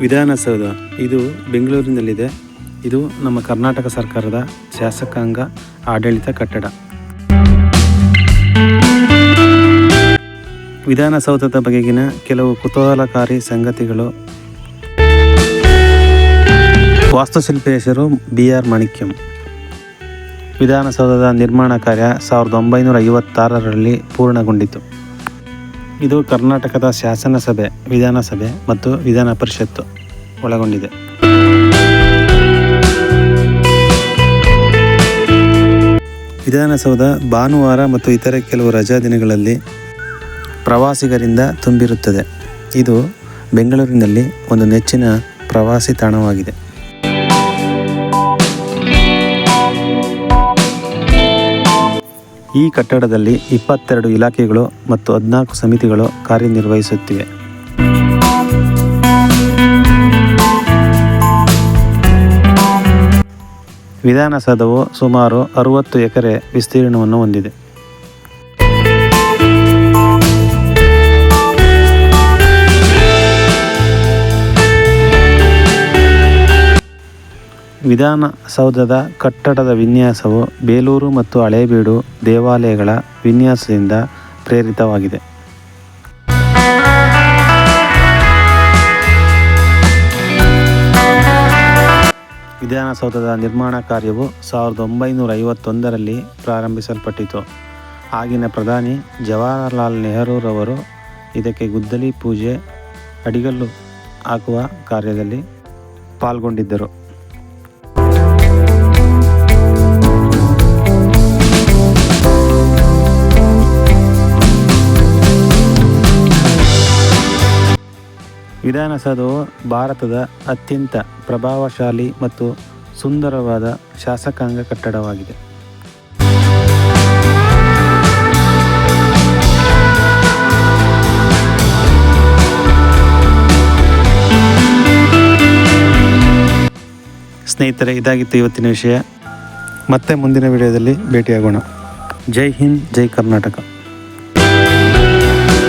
ವಿಧಾನಸೌಧ. ಇದು ಬೆಂಗಳೂರಿನಲ್ಲಿದೆ. ಇದು ನಮ್ಮ ಕರ್ನಾಟಕ ಸರ್ಕಾರದ ಶಾಸಕಾಂಗ ಆಡಳಿತ ಕಟ್ಟಡ. ವಿಧಾನಸೌಧದ ಬಗೆಗಿನ ಕೆಲವು ಕುತೂಹಲಕಾರಿ ಸಂಗತಿಗಳು. ವಾಸ್ತುಶಿಲ್ಪಿ ಹೆಸರು ಬಿ ಆರ್ ಮಾಣಿಕ್ಯಂ. ವಿಧಾನಸೌಧದ ನಿರ್ಮಾಣ ಕಾರ್ಯ ಸಾವಿರದ ಒಂಬೈನೂರ ಐವತ್ತಾರರಲ್ಲಿ ಪೂರ್ಣಗೊಂಡಿತು. ಇದು ಕರ್ನಾಟಕದ ಶಾಸನಸಭೆ, ವಿಧಾನಸಭೆ ಮತ್ತು ವಿಧಾನ ಪರಿಷತ್ತು ಒಳಗೊಂಡಿದೆ. ವಿಧಾನಸೌಧ ಭಾನುವಾರ ಮತ್ತು ಇತರ ಕೆಲವು ರಜಾ ದಿನಗಳಲ್ಲಿ ಪ್ರವಾಸಿಗರಿಂದ ತುಂಬಿರುತ್ತದೆ. ಇದು ಬೆಂಗಳೂರಿನಲ್ಲಿ ಒಂದು ನೆಚ್ಚಿನ ಪ್ರವಾಸಿ ತಾಣವಾಗಿದೆ. ಈ ಕಟ್ಟಡದಲ್ಲಿ ಇಪ್ಪತ್ತೆರಡು ಇಲಾಖೆಗಳು ಮತ್ತು ಹದಿನಾಲ್ಕು ಸಮಿತಿಗಳು ಕಾರ್ಯನಿರ್ವಹಿಸುತ್ತಿವೆ. ವಿಧಾನಸೌಧವು ಸುಮಾರು ಅರುವತ್ತು ಎಕರೆ ವಿಸ್ತೀರ್ಣವನ್ನು ಹೊಂದಿದೆ. ವಿಧಾನಸೌಧದ ಕಟ್ಟಡದ ವಿನ್ಯಾಸವು ಬೇಲೂರು ಮತ್ತು ಹಳೇಬೀಡು ದೇವಾಲಯಗಳ ವಿನ್ಯಾಸದಿಂದ ಪ್ರೇರಿತವಾಗಿದೆ. ವಿಧಾನಸೌಧದ ನಿರ್ಮಾಣ ಕಾರ್ಯವು ಸಾವಿರದ ಒಂಬೈನೂರ ಐವತ್ತೊಂದರಲ್ಲಿ ಪ್ರಾರಂಭಿಸಲ್ಪಟ್ಟಿತು. ಆಗಿನ ಪ್ರಧಾನಿ ಜವಾಹರಲಾಲ್ ನೆಹರೂರವರು ಇದಕ್ಕೆ ಗುದ್ದಲಿ ಪೂಜೆ ಅಡಿಗಲ್ಲು ಹಾಕುವ ಕಾರ್ಯದಲ್ಲಿ ಪಾಲ್ಗೊಂಡಿದ್ದರು. ವಿಧಾನಸೌಧವು ಭಾರತದ ಅತ್ಯಂತ ಪ್ರಭಾವಶಾಲಿ ಮತ್ತು ಸುಂದರವಾದ ಶಾಸಕಾಂಗ ಕಟ್ಟಡವಾಗಿದೆ. ಸ್ನೇಹಿತರೆ, ಇದಾಗಿತ್ತು ಇವತ್ತಿನ ವಿಷಯ. ಮತ್ತೆ ಮುಂದಿನ ವಿಡಿಯೋದಲ್ಲಿ ಭೇಟಿಯಾಗೋಣ. ಜೈ ಹಿಂದ್, ಜೈ ಕರ್ನಾಟಕ.